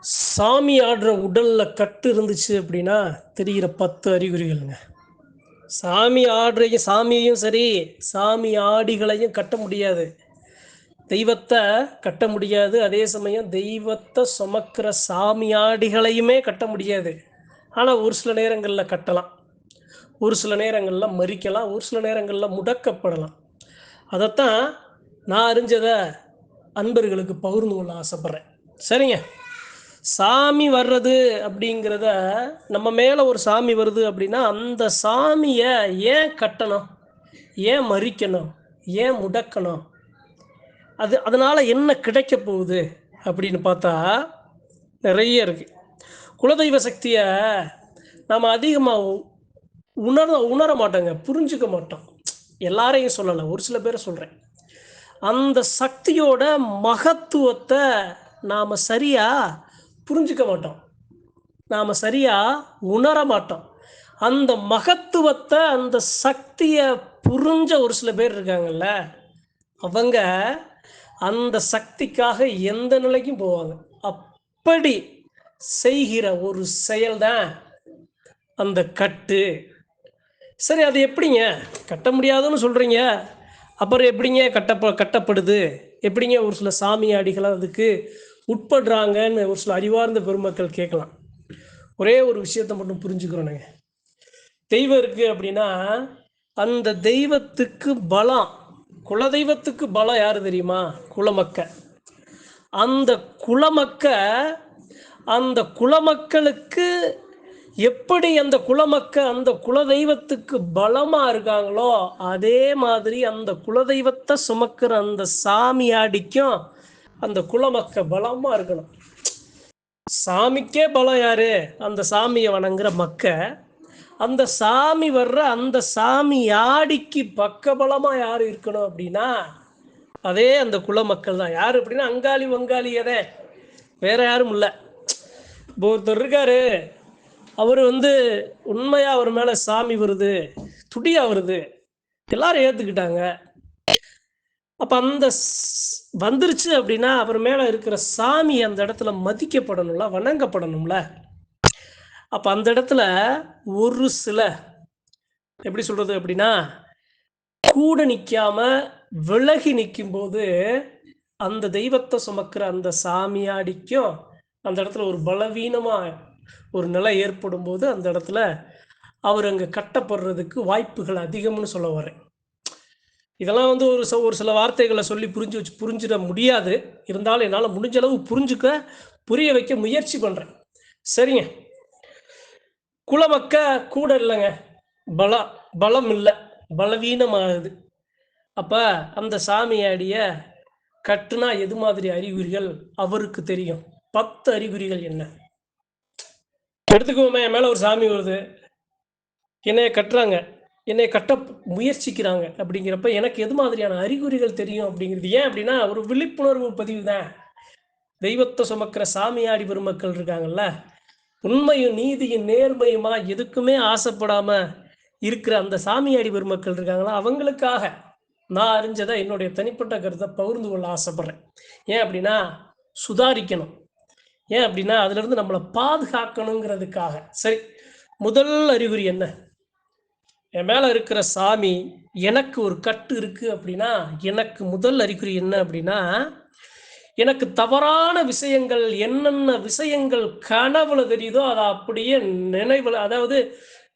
சாமி ஆடுற உடலில் கட்டு இருந்துச்சு அப்படின்னா தெரிகிற பத்து அறிகுறிகள்ங்க. சாமி ஆடுறையும் சாமியையும் சரி சாமி ஆடிகளையும் கட்ட முடியாது. தெய்வத்தை கட்ட முடியாது. அதே சமயம் தெய்வத்தை சுமக்கிற சாமி ஆடிகளையுமே கட்ட முடியாது. ஆனால் ஒரு சில நேரங்களில் கட்டலாம். ஒரு சில நேரங்களில் மறிக்கலாம். ஒரு சில நேரங்களில் முடக்கப்படலாம். அதைத்தான் நான் அறிஞ்சதை அன்பர்களுக்கு பகிர்ந்து கொள்ள ஆசைப்பட்றேன். சரிங்க? சாமி வர்றது அப்படிங்கிறத நம்ம மேலே ஒரு சாமி வருது அப்படின்னா அந்த சாமியை ஏன் கட்டணும்? ஏன் மறிக்கணும்? ஏன் முடக்கணும்? அது அதனால் என்ன கிடைக்க போகுது அப்படின்னு பார்த்தா நிறைய இருக்குது குலதெய்வ சக்தியை நாம் அதிகமாக உணர உணர மாட்டோங்க புரிஞ்சுக்க மாட்டோம். எல்லாரையும் சொல்லலை ஒரு சில பேரை சொல்கிறேன் அந்த சக்தியோட மகத்துவத்தை நாம் சரியாக புரிஞ்சுக்க மாட்டோம். நாம் சரியாக உணர மாட்டோம். அந்த மகத்துவத்தை அந்த சக்தியை புரிஞ்ச ஒரு சில பேர் இருக்காங்கல்ல அவங்க அந்த சக்திக்காக எந்த நிலைக்கும் போவாங்க. அப்படி செய்கிற ஒரு செயல்தான் அந்த கட்டு. சரி அது எப்படிங்க? கட்ட முடியாதுன்னு சொல்கிறீங்க அப்புறம் எப்படிங்க கட்டப்ப கட்டப்படுது? எப்படிங்க ஒரு சில சாமி அடிகள் அதுக்கு உட்படுறாங்கன்னு ஒரு சில அறிவார்ந்த பெருமக்கள் கேட்கலாம். ஒரே ஒரு விஷயத்தை மட்டும் புரிஞ்சுக்கிறோனுங்க தெய்வம் இருக்குது அப்படின்னா அந்த தெய்வத்துக்கு பலம் குலதெய்வத்துக்கு பலம் யார் தெரியுமா? குலமக்க. அந்த குலமக்க அந்த குலமக்களுக்கு எப்படி அந்த குலமக்க அந்த குலதெய்வத்துக்கு பலமாக இருக்காங்களோ அதே மாதிரி அந்த குலதெய்வத்தை சுமக்கிற அந்த சாமியாடிக்கும் அந்த குலமக்க பலமா இருக்கணும். சாமிக்கே பலம் யாரு? அந்த சாமியை வணங்குற மக்க. அந்த சாமி வர்ற அந்த சாமி ஆடிக்கு பக்க பலமாக யார் இருக்கணும் அப்படின்னா அதே அந்த குல மக்கள் தான். யார் அப்படின்னா அங்காளி வங்காளி எதே? வேற யாரும் இல்லை. இப்போ ஒருத்தர் இருக்காரு. அவர் வந்து உண்மையா அவர் மேல சாமி வருது துடியா வருது. எல்லாரும் ஏத்துக்கிட்டாங்க. அப்போ அந்த ஸ்- வந்துருச்சு அப்படின்னா அவர் மேலே இருக்கிற சாமி அந்த இடத்துல மதிக்கப்படணும்ல வணங்கப்படணும்ல? அப்போ அந்த இடத்துல ஒரு சில எப்படி சொல்றது அப்படின்னா கூட நிற்காம விலகி நிக்கும்போது அந்த தெய்வத்தை சுமக்கிற அந்த சாமியாடிக்கும் அந்த இடத்துல ஒரு பலவீனமா ஒரு நிலை ஏற்படும் போது அந்த இடத்துல அவர் அங்கே கட்டப்படுறதுக்கு வாய்ப்புகள் அதிகம்னு சொல்ல வரேன். இதெல்லாம் வந்து ஒரு ச- ஒரு சில வார்த்தைகளை சொல்லி புரிஞ்சு வச்சு புரிஞ்சிட முடியாது. இருந்தாலும் என்னால் முடிஞ்ச அளவு புரிஞ்சுக்க புரிய வைக்க முயற்சி பண்ணுறேன் சரிங்க. குலமக்க கூட இல்லைங்க. பல பலம் இல்லை. பலவீனமாகுது. அப்போ அந்த சாமியாடிய கட்டுனா எது மாதிரி அறிகுறிகள் அவருக்கு தெரியும்? பத்து அறிகுறிகள் என்ன? எடுத்துக்கோமே என் மேலே ஒரு சாமி வருது. என்னைய கட்டுறாங்க. என்னை கட்ட முயற்சிக்கிறாங்க அப்படிங்கிறப்ப எனக்கு எது மாதிரியான அறிகுறிகள் தெரியும் அப்படிங்கிறது? ஏன் அப்படின்னா ஒரு விழிப்புணர்வு பதிவு தான். தெய்வத்தை சுமக்கிற சாமியாடி பெருமக்கள் இருக்காங்கல்ல உண்மையும் நீதியும் நேர்மையுமா எதுக்குமே ஆசைப்படாம இருக்கிற அந்த சாமியாடி பெருமக்கள் இருக்காங்களா? அவங்களுக்காக நான் அறிஞ்சதை என்னுடைய தனிப்பட்ட கருத்தை பகிர்ந்து கொள்ள ஆசைப்படுறேன். ஏன் அப்படின்னா சுதாரிக்கணும். ஏன் அப்படின்னா அதுலேருந்து நம்மளை பாதுகாக்கணுங்கிறதுக்காக. சரி முதல் அறிகுறி என்ன? என் மேலே இருக்கிற சாமி எனக்கு ஒரு கட்டு இருக்குது அப்படின்னா எனக்கு முதல் அறிகுறி என்ன அப்படின்னா எனக்கு தவறான விஷயங்கள் என்னென்ன விஷயங்கள் கனவுல தெரியுதோ அதை அப்படியே நினைவில் அதாவது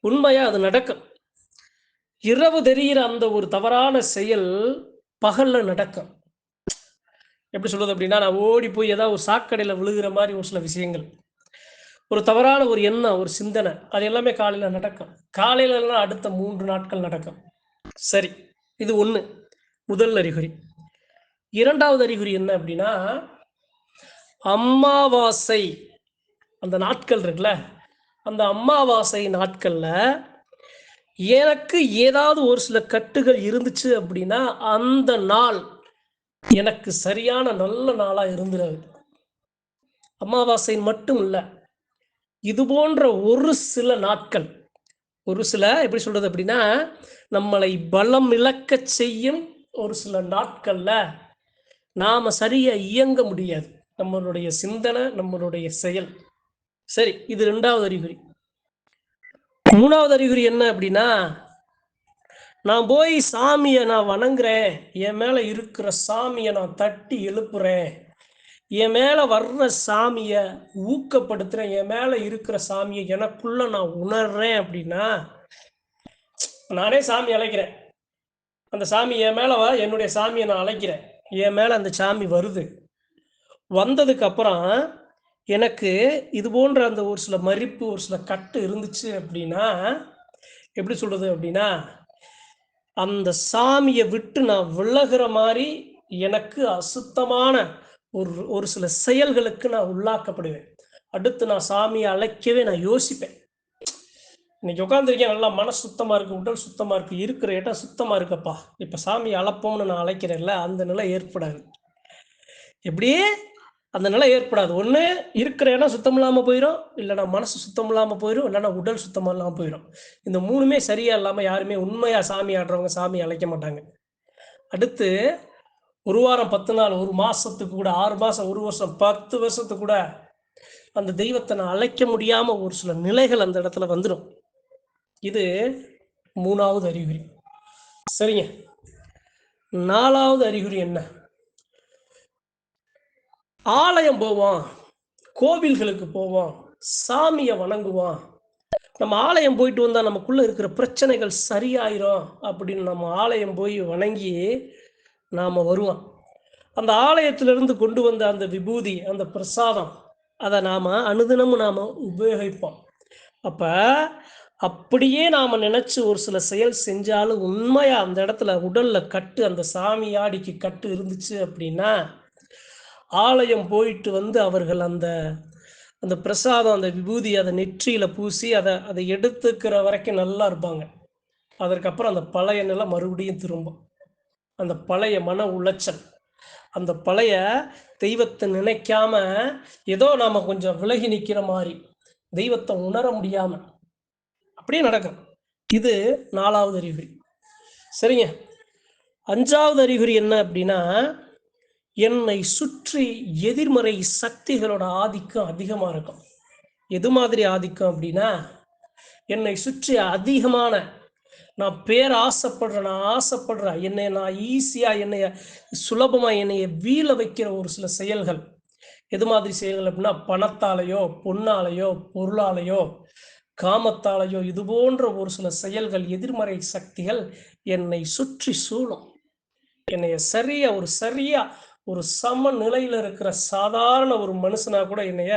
உண்மையாக அது நடக்கும். இரவு தெரிகிற அந்த ஒரு தவறான செயல் பகல்ல நடக்கும். எப்படி சொல்றது அப்படின்னா நான் ஓடி போய் ஏதாவது ஒரு சாக்கடையில் விழுகிற மாதிரி ஒரு சில விஷயங்கள். ஒரு தவறான ஒரு எண்ணம் ஒரு சிந்தனை அது எல்லாமே காலையில் நடக்கும். காலையில எல்லாம் அடுத்த மூன்று நாட்கள் நடக்கும். சரி இது ஒன்று முதல் அறிகுறி. இரண்டாவது அறிகுறி என்ன அப்படின்னா அமாவாசை அந்த நாட்கள் இருக்குல்ல அந்த அம்மாவாசை நாட்களில் எனக்கு ஏதாவது ஒரு சில கட்டுகள் இருந்துச்சு அப்படின்னா அந்த நாள் எனக்கு சரியான நல்ல நாளாக இருந்துடாது அமாவாசை மட்டும் இல்லை இது போன்ற ஒரு சில நாட்கள் ஒரு சில எப்படி சொல்றது அப்படின்னா நம்மளை பலம் இழக்கச் செய்யும் ஒரு சில நாட்கள்ல நாம சரியா இயங்க முடியாது. நம்மளுடைய சிந்தனை நம்மளுடைய செயல். சரி இது ரெண்டாவது அறிகுறி. மூணாவது அறிகுறி என்ன அப்படின்னா நான் போய் சாமியை நான் வணங்குறேன் என் மேலே இருக்கிற சாமியை நான் தட்டி எழுப்புறேன். என் மேலே வர்ற சாமியை ஊக்கப்படுத்துகிறேன் என் மேலே இருக்கிற சாமியை எனக்குள்ள நான் உணர்றேன் அப்படின்னா நானே சாமி அழைக்கிறேன். அந்த சாமி என் மேலே வா என்னுடைய சாமியை நான் அழைக்கிறேன். என் மேலே அந்த சாமி வருது. வந்ததுக்கு அப்புறம் எனக்கு இது போன்ற அந்த ஒரு சில மறிப்பு ஒரு சில கட்டு இருந்துச்சு அப்படின்னா எப்படி சொல்றது அப்படின்னா அந்த சாமியை விட்டு நான் விலகிற மாதிரி எனக்கு அசுத்தமான ஒரு ஒரு சில செயல்களுக்கு நான் உள்ளாக்கப்படுவேன். அடுத்து நான் சாமியை அழைக்கவே நான் யோசிப்பேன். இன்னைக்கு உட்காந்துருக்கேன் நல்லா மனசு சுத்தமாக இருக்கு உடல் சுத்தமாக இருக்கு இருக்கிற இடம் சுத்தமாக இருக்கப்பா. இப்போ சாமியை அழைப்போம்னு நான் அழைக்கிறேன்ல அந்த நிலை ஏற்படாது. எப்படியே அந்த நிலை ஏற்படாது. ஒன்று இருக்கிற இடம் சுத்தம் இல்லாமல் போயிடும் இல்லைனா மனசு சுத்தம் இல்லாமல் போயிடும் இல்லைனா உடல் சுத்தமாக இல்லாமல் போயிடும் இந்த மூணுமே சரியா இல்லாமல் யாருமே உண்மையாக சாமி ஆடுறவங்க சாமி அழைக்க மாட்டாங்க. அடுத்து ஒரு வாரம் பத்து நாள் ஒரு மாசத்துக்கு கூட ஆறு மாசம் ஒரு வருஷம் பத்து வருஷத்துக்கு கூட அந்த தெய்வத்தை நான் அழைக்க முடியாம ஒரு சில நிலைகள் அந்த இடத்துல வந்துடும் இது மூணாவது அறிகுறி. சரிங்க. நாலாவது அறிகுறி என்ன? ஆலயம் போவோம் கோவில்களுக்கு போவோம் சாமியை வணங்குவோம் நம்ம ஆலயம் போயிட்டு வந்தால் நமக்குள்ளே இருக்கிற பிரச்சனைகள் சரியாயிரும் அப்படின்னு நம்ம ஆலயம் போய் வணங்கி நாம் வருவோம். அந்த ஆலயத்திலிருந்து கொண்டு வந்த அந்த விபூதி அந்த பிரசாதம் அதை நாம் அனுதினமும் நாம் உபயோகிப்போம். அப்போ அப்படியே நாம் நினச்சி ஒரு சில செயல் செஞ்சாலும் உண்மையாக அந்த இடத்துல உடலில் கட்டு அந்த சாமியாடிக்கு கட்டு இருந்துச்சு அப்படின்னா ஆலயம் போயிட்டு வந்து அவர்கள் அந்த அந்த பிரசாதம் அந்த விபூதி அதை நெற்றியில் பூசி அதை அதை எடுத்துக்கிற வரைக்கும் நல்லா இருப்பாங்க. அதற்கப்புறம் அந்த பழைய நிலை மறுபடியும் திரும்பும். அந்த பழைய மன உளைச்சல். அந்த பழைய தெய்வத்தை நினைக்காம ஏதோ நாம் கொஞ்சம் விலகி நிற்கிற மாதிரி தெய்வத்தை உணர முடியாம அப்படியே நடக்கும் இது நாலாவது அறிகுறி. சரிங்க. அஞ்சாவது அறிகுறி என்ன அப்படின்னா என்னை சுற்றி எதிர்மறை சக்திகளோட ஆதிக்கம் அதிகமாக இருக்கும். எது மாதிரி ஆதிக்கம் அப்படின்னா என்னை சுற்றி அதிகமான நான் பேர் ஆசைப்படுறேன் நான் ஆசைப்படுறேன். என்னை நான் ஈஸியாக என்னைய சுலபமாக என்னைய வீழ வைக்கிற ஒரு சில செயல்கள். எது மாதிரி செயல்கள் அப்படின்னா பணத்தாலேயோ பொண்ணாலேயோ பொருளாலேயோ காமத்தாலேயோ இது போன்ற ஒரு சில செயல்கள் எதிர்மறை சக்திகள் என்னை சுற்றி சூழும். என்னைய சரியா ஒரு சரியா ஒரு சம நிலையில இருக்கிற சாதாரண ஒரு மனுஷனா கூட என்னைய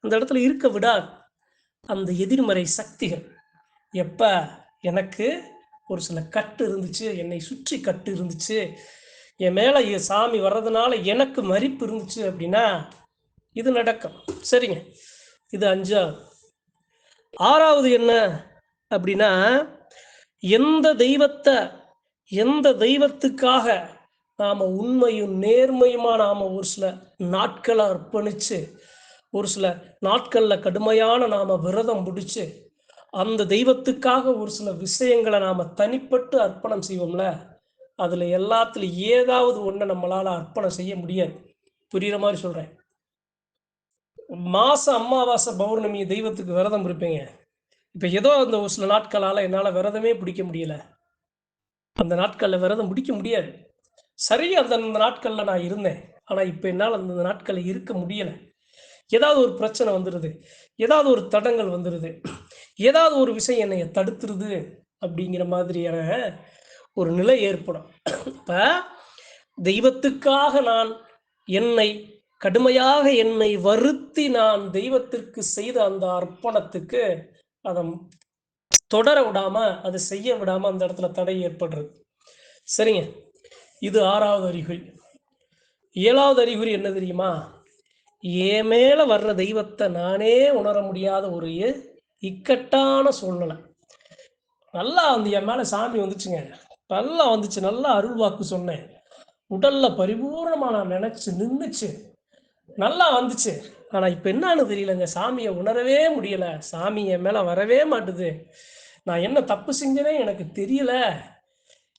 அந்த இடத்துல இருக்க விடாது. அந்த எதிர்மறை சக்திகள். எப்ப? எனக்கு ஒரு சில கட்டு இருந்துச்சு என்னை சுற்றி கட்டு இருந்துச்சு. என் மேலே சாமி வர்றதுனால எனக்கு மதிப்பு இருந்துச்சு அப்படின்னா இது நடக்கும். சரிங்க. இது அஞ்சாவது. ஆறாவது என்ன அப்படின்னா எந்த தெய்வத்தை எந்த தெய்வத்துக்காக நாம் உண்மையும் நேர்மையுமா நாம் ஒரு சில நாட்களை அர்ப்பணிச்சு ஒரு சில நாட்களில் கடுமையான நாம் விரதம் பிடிச்சி அந்த தெய்வத்துக்காக ஒரு சில விஷயங்களை நாம் தனிப்பட்டு அர்ப்பணம் செய்வோம்ல? அதில் எல்லாத்துலயும் ஏதாவது ஒன்றை நம்மளால் அர்ப்பணம் செய்ய முடியாது. புரியுற மாதிரி சொல்கிறேன் மாச அமாவாசை பௌர்ணமி தெய்வத்துக்கு விரதம் இருப்பீங்க. இப்போ ஏதோ அந்த ஒரு சில நாட்களால் என்னால் விரதமே பிடிக்க முடியல. அந்த நாட்களில் விரதம் பிடிக்க முடியாது. சரி அந்த அந்த நான் இருந்தேன். ஆனால் இப்போ என்னால் அந்த நாட்களில் இருக்க முடியலை. ஏதாவது ஒரு பிரச்சனை வந்துடுது ஏதாவது ஒரு தடங்கள் வந்துடுது ஏதாவது ஒரு விஷயம் என்னைய தடுத்துருது அப்படிங்கிற மாதிரியான ஒரு நிலை ஏற்படும். இப்ப தெய்வத்துக்காக நான் என்னை கடுமையாக என்னை வருத்தி நான் தெய்வத்திற்கு செய்த அந்த அர்ப்பணத்துக்கு அதை தொடர விடாம அதை செய்ய விடாம அந்த இடத்துல தடை ஏற்படுறது. சரிங்க. இது ஆறாவது அறிகுறி. ஏழாவது அறிகுறி என்ன தெரியுமா? ஏ மேல வர்ற தெய்வத்தை நானே உணர முடியாத ஒரு இக்கட்டான சூழ்நிலை. நல்லா வந்து என் மேலே சாமி வந்துச்சுங்க. நல்லா வந்துச்சு. நல்லா அருள் வாக்கு சொன்னேன். உடல்ல பரிபூர்ணமாக நான் நினச்சி நின்றுச்சு நல்லா வந்துச்சு. ஆனால் இப்போ என்னன்னு தெரியலங்க. சாமியை உணரவே முடியலை. சாமி என் மேலே வரவே மாட்டுது. நான் என்ன தப்பு செஞ்சேனே எனக்கு தெரியல.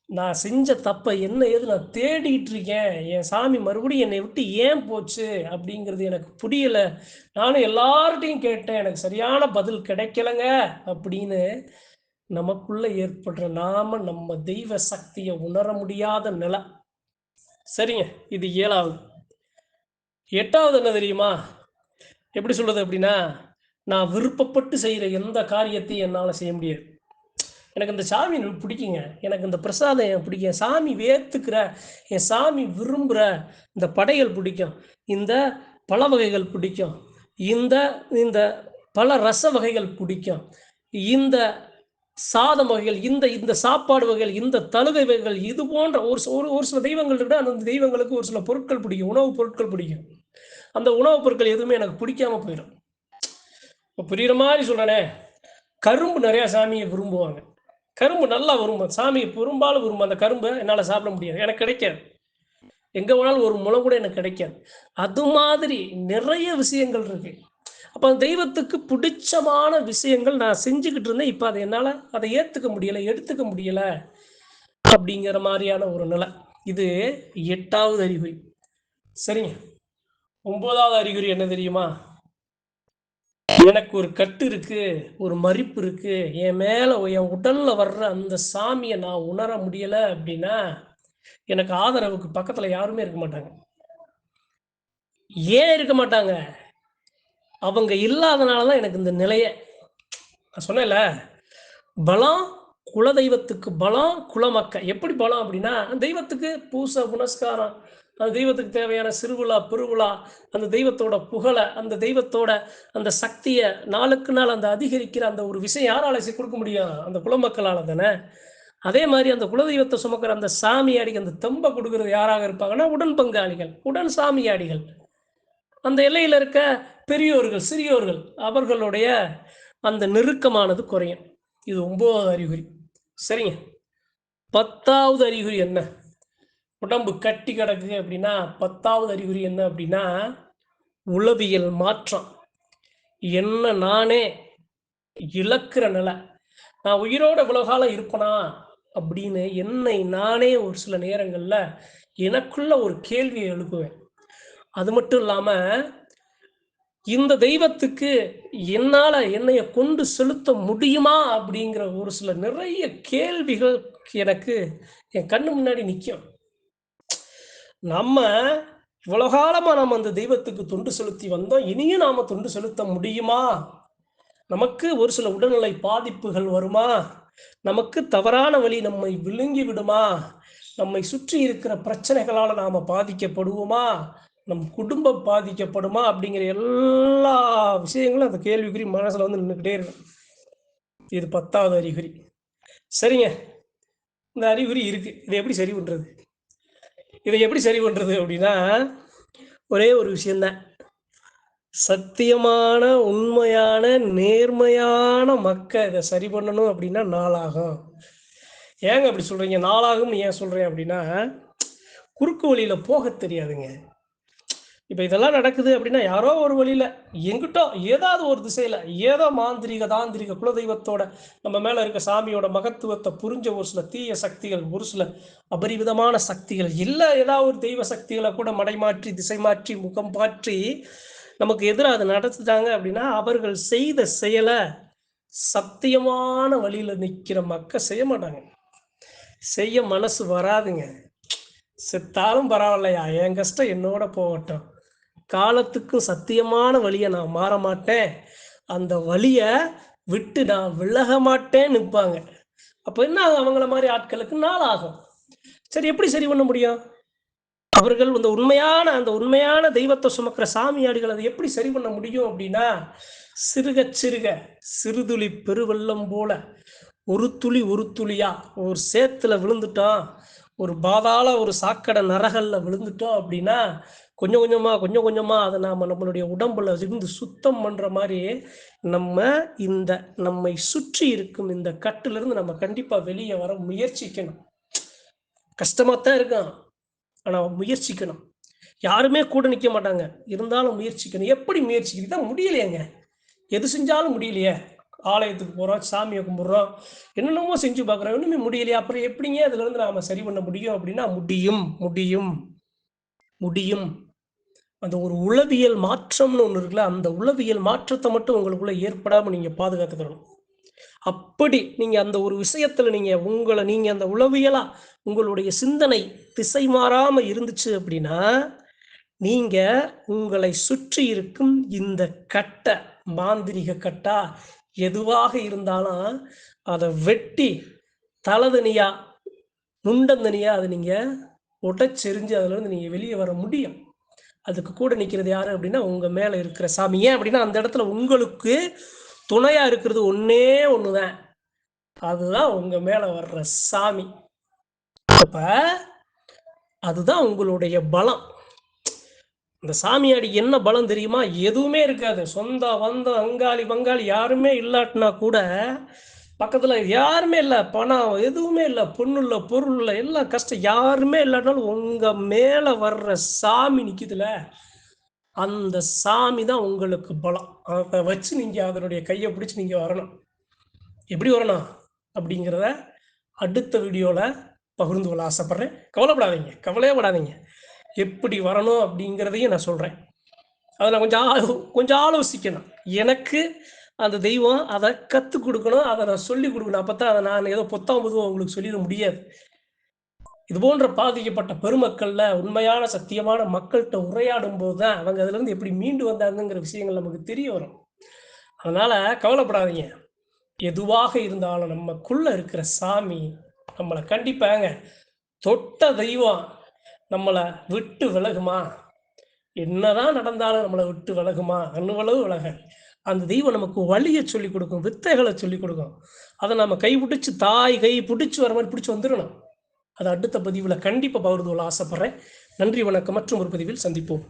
நான் செஞ்ச தப்பை என்ன ஏது நான் தேடிட்டு இருக்கேன் என் சாமி மறுபடியும் என்னை விட்டு ஏன் போச்சு அப்படிங்கிறது எனக்கு புரியல. நானும் எல்லார்ட்டையும் கேட்டேன் எனக்கு சரியான பதில் கிடைக்கலங்க அப்படின்னு. நமக்குள்ள ஏற்படுற நாம நம்ம தெய்வ சக்தியை உணர முடியாத நிலை. சரிங்க இது ஏழாவது. எட்டாவது என்ன தெரியுமா? எப்படி சொல்றது அப்படின்னா நான் விருப்பப்பட்டு செய்கிற எந்த காரியத்தையும் என்னால் செய்ய முடியாது. எனக்கு இந்த சாமி பிடிக்குங்க. எனக்கு இந்த பிரசாதம் பிடிக்கும். என் சாமி வேத்துக்கிற என் சாமி விரும்புகிற இந்த படைகள் பிடிக்கும். இந்த பழ வகைகள் பிடிக்கும். இந்த இந்த பல ரச வகைகள் பிடிக்கும். இந்த சாதம் வகைகள் இந்த இந்த சாப்பாடு வகைகள் இந்த தழுகை வகைகள் இது போன்ற ஒரு ஒரு ஒரு சில தெய்வங்கள் இருக்கு அந்த தெய்வங்களுக்கு ஒரு சில பொருட்கள் பிடிக்கும். உணவுப் பொருட்கள் பிடிக்கும். அந்த உணவுப் பொருட்கள் எதுவுமே எனக்கு பிடிக்காம போயிடும். இப்போ புரியுற மாதிரி சொல்கிறேனே கரும்பு நிறையா சாமியை விரும்புவாங்க. கரும்பு நல்லா வரும். சாமி பெரும்பாலும் வரும். அந்த கரும்பை என்னால் சாப்பிட முடியாது. எனக்கு கிடைக்காது. எங்கே வேணாலும் ஒரு முளை கூட எனக்கு கிடைக்காது. அது மாதிரி நிறைய விஷயங்கள் இருக்கு. அப்போ அந்த தெய்வத்துக்கு பிடிச்சமான விஷயங்கள் நான் செஞ்சுக்கிட்டு இருந்தேன். இப்போ அதை என்னால் அதை ஏற்றுக்க முடியலை எடுத்துக்க முடியலை அப்படிங்கிற மாதிரியான ஒரு நிலை. இது எட்டாவது அறிகுறி. சரிங்க. ஒன்பதாவது அறிகுறி என்ன தெரியுமா? எனக்கு ஒரு கட்டு இருக்கு ஒரு மறிப்பு இருக்கு. என் மேல என் உடல்ல வர்ற அந்த சாமியை நான் உணர முடியல அப்படின்னா எனக்கு ஆதரவுக்கு பக்கத்துல யாருமே இருக்க மாட்டாங்க. ஏன் இருக்க மாட்டாங்க? அவங்க இல்லாதனாலதான் எனக்கு இந்த நிலைய. நான் சொன்னேன்ல பலம் குலதெய்வத்துக்கு பலம் குலமக்க. எப்படி பலம் அப்படின்னா தெய்வத்துக்கு பூச புனஸ்காரம் அந்த தெய்வத்துக்கு தேவையான சிறுவிழா பெருவிழா அந்த தெய்வத்தோட புகழை அந்த தெய்வத்தோட அந்த சக்தியை நாளுக்கு நாள் அந்த அதிகரிக்கிற அந்த ஒரு விஷயம் யாரால செ- கொடுக்க முடியும்? அந்த குலமக்களால் தானே. அதே மாதிரி அந்த குலதெய்வத்தை சுமக்கிற அந்த சாமியாடிக்கு அந்த தெம்பை கொடுக்கறது யாராக இருப்பாங்கன்னா உடன் பங்காளிகள் உடன் சாமியாடிகள். அந்த எல்லையில் இருக்க பெரியோர்கள் சிறியோர்கள் அவர்களுடைய அந்த நெருக்கமானது குறையும். இது ஒன்பதாவது அறிகுறி. சரிங்க? பத்தாவது அறிகுறி என்ன? உடம்பு கட்டி கிடக்கு அப்படின்னா பத்தாவது அறிகுறி என்ன அப்படின்னா உளவியல் மாற்றம். என்ன நானே இழக்கிற நிலை. நான் உயிரோட இவ்வளவு காலம் இருப்பனா அப்படின்னு என்னை நானே ஒரு சில நேரங்களில் எனக்குள்ள ஒரு கேள்வியை எழுப்புவேன். அது மட்டும் இல்லாமல் இந்த தெய்வத்துக்கு என்னால் என்னைய கொண்டு செலுத்த முடியுமா அப்படிங்கிற ஒரு சில நிறைய கேள்விகள் எனக்கு என் கண்ணு முன்னாடி நிற்கும் நம்ம இவ்வளவு காலமா நம்ம அந்த தெய்வத்துக்கு தொண்டு செலுத்தி வந்தோம். இனியும் நாம தொண்டு செலுத்த முடியுமா? நமக்கு ஒரு சில உடல்நிலை பாதிப்புகள் வருமா? நமக்கு தவறான வழி நம்மை விழுங்கி விடுமா? நம்மை சுற்றி இருக்கிற பிரச்சனைகளால நாம பாதிக்கப்படுவோமா? நம் குடும்பம் பாதிக்கப்படுமா? அப்படிங்கிற எல்லா விஷயங்களும் அந்த கேள்விக்குறி மனசுல வந்து நின்றுக்கிட்டே இருக்கும். இது பத்தாவது அறிகுறி. சரிங்க. இந்த அறிகுறி இருக்கு. இதை எப்படி சரி பண்றது? இதை எப்படி சரி பண்ணுறது அப்படின்னா ஒரே ஒரு விஷயம்தான். சத்தியமான உண்மையான நேர்மையான மக்கள் இதை சரி பண்ணணும் அப்படின்னா நாளாகும். ஏங்க அப்படி சொல்கிறீங்க நாளாகும்னு ஏன் சொல்கிறேன் அப்படின்னா குறுக்கு வழியில் போக தெரியாதுங்க. இப்போ இதெல்லாம் நடக்குது அப்படின்னா யாரோ ஒரு வழியில் எங்கிட்டோ ஏதாவது ஒரு திசையில் ஏதோ மாந்திரிக தாந்திரிக குலதெய்வத்தோட நம்ம மேலே இருக்க சாமியோட மகத்துவத்தை புரிஞ்ச ஒரு சில தீய சக்திகள் ஒரு சில அபரிவிதமான சக்திகள் இல்லை ஏதாவது ஒரு தெய்வ சக்திகளை கூட மடைமாற்றி திசை மாற்றி முகம் மாற்றி நமக்கு எதிராக அதை நடத்துட்டாங்க அப்படின்னா அவர்கள் செய்த செயலை சத்தியமான வழியில் நிற்கிற மக்கள் செய்ய மாட்டாங்க. செய்ய மனசு வராதுங்க. செத்தாலும் பரவாயில்லையா? என் கஷ்டம் என்னோட போகட்டும். காலத்துக்கும் சத்தியமான வழியை நான் மாற மாட்டேன். அந்த வழியை விட்டு நான் விலக மாட்டேன் நிற்பாங்க. அப்போ என்ன ஆகும்? அவங்கள மாதிரி ஆட்களுக்கு நாள் ஆகும். சரி எப்படி சரி பண்ண முடியும்? அவர்கள் அந்த உண்மையான அந்த உண்மையான தெய்வத்தை சுமக்கிற சாமியாடிகள் அதை எப்படி சரி பண்ண முடியும் அப்படின்னா சிறுக சிறுக சிறுதுளி பெருவெள்ளம் போல ஒரு துளி ஒரு துளியா ஒரு சேத்துல விழுந்துட்டோம் ஒரு பாதாள ஒரு சாக்கடை நரகல்ல விழுந்துட்டோம் அப்படின்னா கொஞ்சம் கொஞ்சமாக கொஞ்சம் கொஞ்சமாக அதை நாம் நம்மளுடைய உடம்புல இருந்து சுத்தம் பண்ணுற மாதிரி நம்ம இந்த நம்மை சுற்றி இருக்கும் இந்த கட்டிலிருந்து நம்ம கண்டிப்பாக வெளியே வர முயற்சிக்கணும். கஷ்டமாக தான் இருக்கும் ஆனால் முயற்சிக்கணும். யாருமே கூட நிற்க மாட்டாங்க. இருந்தாலும் முயற்சிக்கணும். எப்படி முயற்சிக்கிறது தான் முடியலையேங்க. எது செஞ்சாலும் முடியலையே. ஆலயத்துக்கு போகிறோம் சாமியை கும்பிட்றோம் என்னென்னமோ செஞ்சு பார்க்குறோம். இன்னுமே முடியலையா. அப்புறம் எப்படிங்க அதுலேருந்து நாம் சரி பண்ண முடியும் அப்படின்னா முடியும் முடியும் முடியும். அந்த ஒரு உளவியல் மாற்றம்னு ஒன்று இருக்குல்ல அந்த உளவியல் மாற்றத்தை மட்டும் உங்களுக்குள்ள ஏற்படாமல் நீங்கள் பாதுகாத்துக்கணும் அப்படி நீங்கள் அந்த ஒரு விஷயத்தில் நீங்கள் உங்களை நீங்கள் அந்த உளவியலாக உங்களுடைய சிந்தனை திசை மாறாமல் இருந்துச்சு அப்படின்னா நீங்கள் உங்களை சுற்றி இருக்கும் இந்த கட்டை மாந்திரிக கட்டா எதுவாக இருந்தாலும் அதை வெட்டி தலதனியா முண்டந்தனியா அதை நீங்கள் உடச்செறிஞ்சு அதுலேருந்து நீங்கள் வெளியே வர முடியும். அதுக்கு கூட நிற்கிறது யாரு அப்படின்னா உங்கள் மேலே இருக்கிற சாமி. ஏன் அப்படின்னா அந்த இடத்துல உங்களுக்கு துணையாக இருக்கிறது ஒன்றே ஒன்று தான் அதுதான் உங்கள் மேலே வர்ற சாமி. அப்போ அதுதான் உங்களுடைய பலம். இந்த சாமியாடி என்ன பலம் தெரியுமா? எதுவுமே இருக்காது. சொந்த வந்த அங்காளி பங்காளி யாருமே இல்லாட்டினா கூட பக்கத்தில் யாருமே இல்லை பணம் எதுவுமே இல்லை பொண்ணு இல்லை பொருள் இல்லை எல்லாம் கஷ்டம் யாருமே இல்லைனாலும் உங்கள் மேலே வர்ற சாமி நிற்கிதுல அந்த சாமி தான் உங்களுக்கு பலம். அதை வச்சு நீங்கள் அதனுடைய கையை பிடிச்சி நீங்கள் வரணும். எப்படி வரணும்? அப்படிங்கிறத அடுத்த வீடியோவில் பகிர்ந்து கொள்ள ஆசைப்பட்றேன். கவலைப்படாதீங்க கவலையப்படாதீங்க எப்படி வரணும் அப்படிங்கிறதையும் நான் சொல்கிறேன் அதை நான் கொஞ்சம் கொஞ்சம் ஆலோசிக்கணும். எனக்கு அந்த தெய்வம் அதை கற்றுக் கொடுக்கணும் அதை நான் சொல்லி கொடுக்கணும். அப்போதான் அதை நான் ஏதோ பொத்தாம் பொதுவாக உங்களுக்கு சொல்லிட முடியாது. இது போன்ற பாதிக்கப்பட்ட பெருமக்கள்ல உண்மையான சத்தியமான மக்கள்கிட்ட உரையாடும் போது தான் அவங்க அதுலேருந்து எப்படி மீண்டு வந்தாங்கங்கிற விஷயங்கள் நமக்கு தெரிய வரும். அதனால கவலைப்படாதீங்க. எதுவாக இருந்தாலும் நமக்குள்ள இருக்கிற சாமி நம்மளை கண்டிப்பாங்க தொட்ட தெய்வம் நம்மளை விட்டு விலகுமா? என்னதான் நடந்தாலும் நம்மளை விட்டு விலகுமா? அன்னுவளவு விலக அந்த தெய்வம் நமக்கு வழியை சொல்லி கொடுக்கும் வித்தைகளை சொல்லிக் கொடுக்கும். அதை நம்ம கை பிடிச்சி தாய் கை பிடிச்சி வர மாதிரி பிடிச்சி வந்துடணும். அது அடுத்த பதிவில் கண்டிப்பாக பகிர்ந்து கொள்ள ஆசைப்பட்றேன். நன்றி வணக்கம். மற்றும் ஒரு பதிவில் சந்திப்போம்.